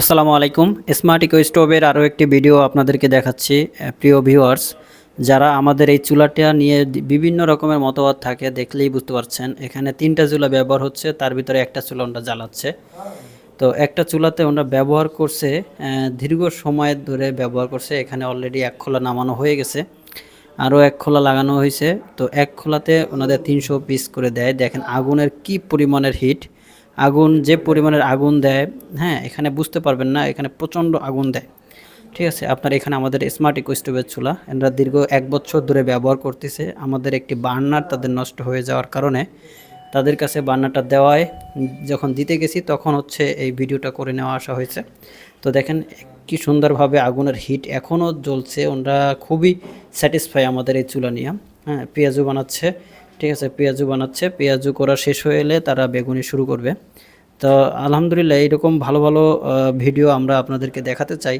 আসসালামু আলাইকুম। Smart eco স্টোভের আরও একটি ভিডিও আপনাদেরকে দেখাচ্ছি প্রিয় ভিউয়ার্স যারা আমাদের এই চুলাটা নিয়ে বিভিন্ন রকমের মতবাদ থাকে, দেখলেই বুঝতে পারছেন, এখানে তিনটা চুলা ব্যবহার হচ্ছে, তার ভিতরে একটা চুলা ওনারা জ্বালাচ্ছে। তো একটা চুলাতে ওনারা ব্যবহার করছে দীর্ঘ সময় ধরে ব্যবহার করছে, এখানে অলরেডি এক খোলা নামানো হয়ে গেছে, আরও এক খোলা লাগানো হয়েছে। তো এক খোলাতে ওনাদের তিনশো পিস করে দেয়। দেখেন আগুনের কি পরিমাণের হিট আগুন, যে পরিমাণের আগুন দেয় হ্যাঁ এখানে বুঝতে পারবেন না, এখানে প্রচণ্ড আগুন দেয়। ঠিক আছে, আপনার এখানে আমাদের স্মার্ট ইকো স্টোভের চুলা এরা দীর্ঘ এক বছর ধরে ব্যবহার করতেছে। আমাদের একটি বার্নার তাদের নষ্ট হয়ে যাওয়ার কারণে তাদের কাছে বার্নারটা দেওয়ায় যখন দিতে গেছি, তখন হচ্ছে এই ভিডিওটা করে নেওয়া আসা হয়েছে। তো দেখেন কি সুন্দরভাবে আগুনের হিট এখনও জ্বলছে। ওনারা খুবই স্যাটিসফাই আমাদের এই চুলা নিয়ে। হ্যাঁ পেঁয়াজু বানাচ্ছে। ঠিক আছে, পেঁয়াজু বানাচ্ছে। পেঁয়াজু করা শেষ হয়ে এলে তারা বেগুনি শুরু করবে। তো আলহামদুলিল্লাহ এইরকম ভালো ভালো ভিডিও আমরা আপনাদেরকে দেখাতে চাই।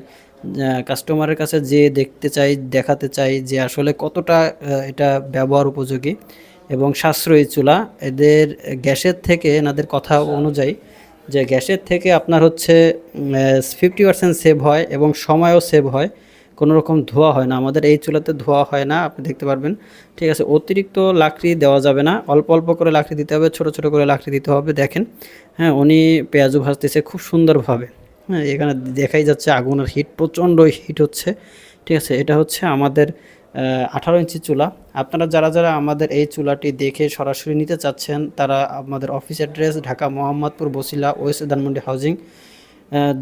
কাস্টমারের কাছে যে দেখতে চাই, দেখাতে চাই যে আসলে কতটা এটা ব্যবহার উপযোগী এবং সাশ্রয়ী চুলা। এদের গ্যাসের থেকে, এনাদের কথা অনুযায়ী যে গ্যাসের থেকে আপনার হচ্ছে ফিফটি পার্সেন্ট সেভ হয় এবং সময়ও সেভ হয়। কোনো রকম ধোয়া হয় না। আমাদের এই চুলাতে ধোয়া হয় না, আপনি দেখতে পারবেন। ঠিক আছে, অতিরিক্ত লাকড়ি দেওয়া যাবে না। অল্প অল্প করে লাকড়ি দিতে হবে, ছোট ছোট করে লাকড়ি দিতে হবে, দেখেন। হ্যাঁ উনি পেঁয়াজু ভাজতেছে খুব সুন্দরভাবে। হ্যাঁ এখানে দেখাই যাচ্ছে আগুনের হিট, প্রচণ্ড হিট হচ্ছে। ঠিক আছে, এটা হচ্ছে আমাদের আঠারো ইঞ্চি চুলা। আপনারা যারা যারা আমাদের এই চুলাটি দেখে সরাসরি নিতে চাচ্ছেন, তারা আমাদের office address Dhaka Mohammadpur Basila west Dhanmondi housing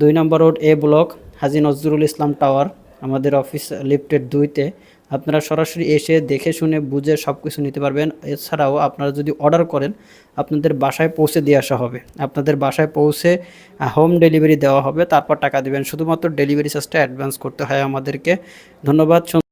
দুই number road A block, Haji Nazrul Islam tower. আমাদের অফিস লিফটের দুইতে আপনারা সরাসরি এসে দেখে শুনে বুঝে সব কিছু নিতে পারবেন। এছাড়াও আপনারা যদি অর্ডার করেন, আপনাদের বাসায় পৌঁছে দিয়ে আসা হবে। আপনাদের বাসায় পৌঁছে হোম ডেলিভারি দেওয়া হবে। তারপর টাকা দেবেন। শুধুমাত্র ডেলিভারি চার্জটা অ্যাডভান্স করতে হয় আমাদেরকে। ধন্যবাদ।